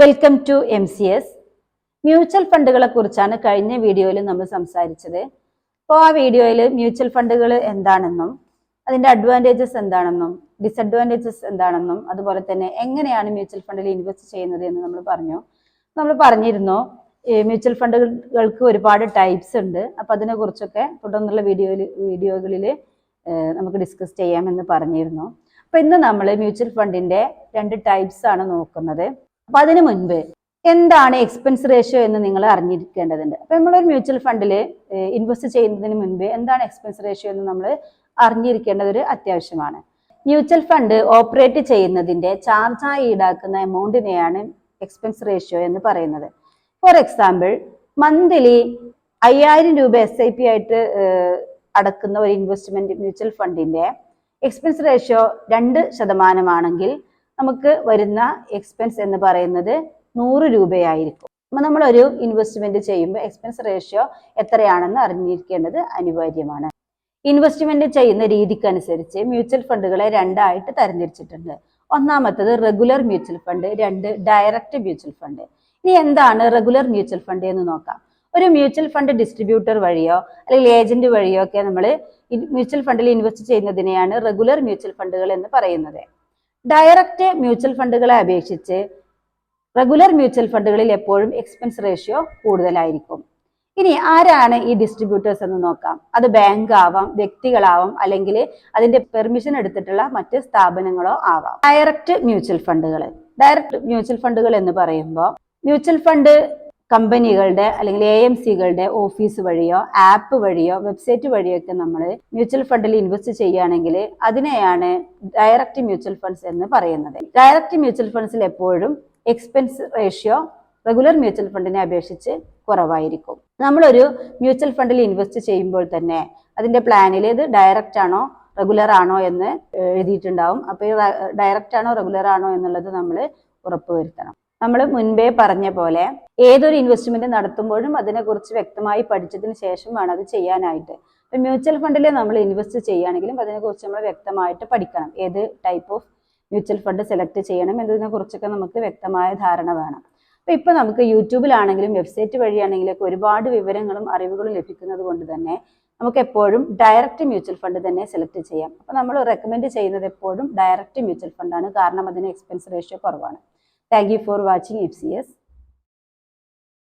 Welcome to M C S mutual ഫണ്ടുകളെ കുറിച്ചാണ് കഴിഞ്ഞ വീഡിയോയിൽ നമ്മൾ സംസാരിച്ചത്. അപ്പോൾ ആ വീഡിയോയിൽ മ്യൂച്വൽ ഫണ്ടുകൾ എന്താണെന്നും അതിന്റെ അഡ്വാന്റേജസ് എന്താണെന്നും ഡിസഡ്വാന്റേജസ് എന്താണെന്നും അതുപോലെ തന്നെ എങ്ങനെയാണ് മ്യൂച്വൽ ഫണ്ടിൽ ഇൻവെസ്റ്റ് ചെയ്യുന്നത് എന്ന് നമ്മൾ പറഞ്ഞു. നമ്മൾ പറഞ്ഞിരുന്നു മ്യൂച്വൽ ഫണ്ടുകൾക്ക് ഒരുപാട് ടൈപ്സ് ഉണ്ട്. അപ്പം അതിനെക്കുറിച്ചൊക്കെ തുടർന്നുള്ള വീഡിയോയിൽ വീഡിയോകളിൽ നമുക്ക് ഡിസ്കസ് ചെയ്യാമെന്ന് പറഞ്ഞിരുന്നു. അപ്പം ഇന്ന് നമ്മൾ മ്യൂച്വൽ ഫണ്ടിന്റെ രണ്ട് ടൈപ്സ് ആണ് നോക്കുന്നത്. അപ്പൊ അതിനു മുൻപ് എന്താണ് എക്സ്പെൻസ് റേഷ്യോ എന്ന് നിങ്ങൾ അറിഞ്ഞിരിക്കേണ്ടതുണ്ട്. അപ്പൊ നമ്മളൊരു മ്യൂച്വൽ ഫണ്ടിൽ ഇൻവെസ്റ്റ് ചെയ്യുന്നതിന് മുൻപ് എന്താണ് എക്സ്പെൻസ് റേഷ്യോ എന്ന് നമ്മൾ അറിഞ്ഞിരിക്കേണ്ടത് ഒരു അത്യാവശ്യമാണ്. മ്യൂച്വൽ ഫണ്ട് ഓപ്പറേറ്റ് ചെയ്യുന്നതിന്റെ ചാർജായി ഈടാക്കുന്ന എമൗണ്ടിനെയാണ് എക്സ്പെൻസ് റേഷ്യോ എന്ന് പറയുന്നത്. ഫോർ എക്സാമ്പിൾ മന്ത്ലി അയ്യായിരം രൂപ എസ് ഐ പി ആയിട്ട് അടക്കുന്ന ഒരു ഇൻവെസ്റ്റ്മെന്റ് മ്യൂച്വൽ ഫണ്ടിന്റെ എക്സ്പെൻസ് റേഷ്യോ രണ്ട് ശതമാനമാണെങ്കിൽ നമുക്ക് വരുന്ന എക്സ്പെൻസ് എന്ന് പറയുന്നത് നൂറ് രൂപയായിരിക്കും. അപ്പൊ നമ്മളൊരു ഇൻവെസ്റ്റ്മെന്റ് ചെയ്യുമ്പോൾ എക്സ്പെൻസ് റേഷ്യോ എത്രയാണെന്ന് അറിഞ്ഞിരിക്കേണ്ടത് അനിവാര്യമാണ്. ഇൻവെസ്റ്റ്മെന്റ് ചെയ്യുന്ന രീതിക്കനുസരിച്ച് മ്യൂച്വൽ ഫണ്ടുകളെ രണ്ടായിട്ട് തരംതിരിച്ചിട്ടുണ്ട്. ഒന്നാമത്തത് റെഗുലർ മ്യൂച്വൽ ഫണ്ട് രണ്ട് ഡയറക്റ്റ് മ്യൂച്വൽ ഫണ്ട് ഇനി എന്താണ് റെഗുലർ മ്യൂച്വൽ ഫണ്ട് എന്ന് നോക്കാം. ഒരു മ്യൂച്വൽ ഫണ്ട് ഡിസ്ട്രിബ്യൂട്ടർ വഴിയോ അല്ലെങ്കിൽ ഏജന്റ് വഴിയോ ഒക്കെ നമ്മൾ മ്യൂച്വൽ ഫണ്ടിൽ ഇൻവെസ്റ്റ് ചെയ്യുന്നതിനെയാണ് റെഗുലർ മ്യൂച്വൽ ഫണ്ടുകൾ എന്ന് പറയുന്നത്. ഡയറക്റ്റ് മ്യൂച്വൽ ഫണ്ടുകളെ അപേക്ഷിച്ച് റെഗുലർ മ്യൂച്വൽ ഫണ്ടുകളിൽ എപ്പോഴും എക്സ്പെൻസ് റേഷ്യോ കൂടുതലായിരിക്കും. ഇനി ആരാണ് ഈ ഡിസ്ട്രിബ്യൂട്ടേഴ്സ് എന്ന് നോക്കാം. അത് ബാങ്ക് ആവാം വ്യക്തികളാവാം അല്ലെങ്കിൽ അതിന്റെ പെർമിഷൻ എടുത്തിട്ടുള്ള മറ്റ് സ്ഥാപനങ്ങളോ ആവാം. ഡയറക്റ്റ് മ്യൂച്വൽ ഫണ്ടുകൾ ഡയറക്റ്റ് മ്യൂച്വൽ ഫണ്ടുകൾ എന്ന് പറയുമ്പോൾ മ്യൂച്വൽ ഫണ്ട് കമ്പനികളുടെ അല്ലെങ്കിൽ എ എം സികളുടെ ഓഫീസ് വഴിയോ ആപ്പ് വഴിയോ വെബ്സൈറ്റ് വഴിയോ ഒക്കെ നമ്മൾ മ്യൂച്വൽ ഫണ്ടിൽ ഇൻവെസ്റ്റ് ചെയ്യുകയാണെങ്കിൽ അതിനെയാണ് ഡയറക്റ്റ് മ്യൂച്വൽ ഫണ്ട്സ് എന്ന് പറയുന്നത്. ഡയറക്റ്റ് മ്യൂച്വൽ ഫണ്ട്സിൽ എപ്പോഴും എക്സ്പെൻസ് റേഷ്യോ റെഗുലർ മ്യൂച്വൽ ഫണ്ടിനെ അപേക്ഷിച്ച് കുറവായിരിക്കും. നമ്മളൊരു മ്യൂച്വൽ ഫണ്ടിൽ ഇൻവെസ്റ്റ് ചെയ്യുമ്പോൾ തന്നെ അതിന്റെ പ്ലാനിൽ ഇത് ഡയറക്റ്റ് ആണോ റെഗുലർ ആണോ എന്ന് എഴുതിയിട്ടുണ്ടാവും. അപ്പോൾ ഈ ഡയറക്റ്റ് ആണോ റെഗുലർ ആണോ എന്നുള്ളത് നമ്മൾ ഉറപ്പുവരുത്തണം. നമ്മൾ മുൻപേ പറഞ്ഞ പോലെ ഏതൊരു ഇൻവെസ്റ്റ്മെന്റ് നടത്തുമ്പോഴും അതിനെക്കുറിച്ച് വ്യക്തമായി പഠിച്ചതിന് ശേഷം വേണം അത് ചെയ്യാനായിട്ട്. ഇപ്പം മ്യൂച്വൽ ഫണ്ടിൽ നമ്മൾ ഇൻവെസ്റ്റ് ചെയ്യുകയാണെങ്കിലും അതിനെക്കുറിച്ച് നമ്മൾ വ്യക്തമായിട്ട് പഠിക്കണം. ഏത് type of mutual fund select ചെയ്യണം എന്നതിനെക്കുറിച്ചൊക്കെ നമുക്ക് വ്യക്തമായ ധാരണ വേണം. അപ്പൊ ഇപ്പൊ നമുക്ക് യൂട്യൂബിലാണെങ്കിലും വെബ്സൈറ്റ് വഴിയാണെങ്കിലും ഒക്കെ ഒരുപാട് വിവരങ്ങളും അറിവുകളും ലഭിക്കുന്നത് കൊണ്ട് തന്നെ നമുക്ക് എപ്പോഴും ഡയറക്റ്റ് മ്യൂച്വൽ ഫണ്ട് തന്നെ സെലക്ട് ചെയ്യാം. അപ്പൊ നമ്മൾ റെക്കമെൻഡ് ചെയ്യുന്നത് എപ്പോഴും ഡയറക്റ്റ് മ്യൂച്വൽ ഫണ്ടാണ് കാരണം അതിന് എക്സ്പെൻസ് റേഷ്യോ കുറവാണ്. Thank you for watching F C S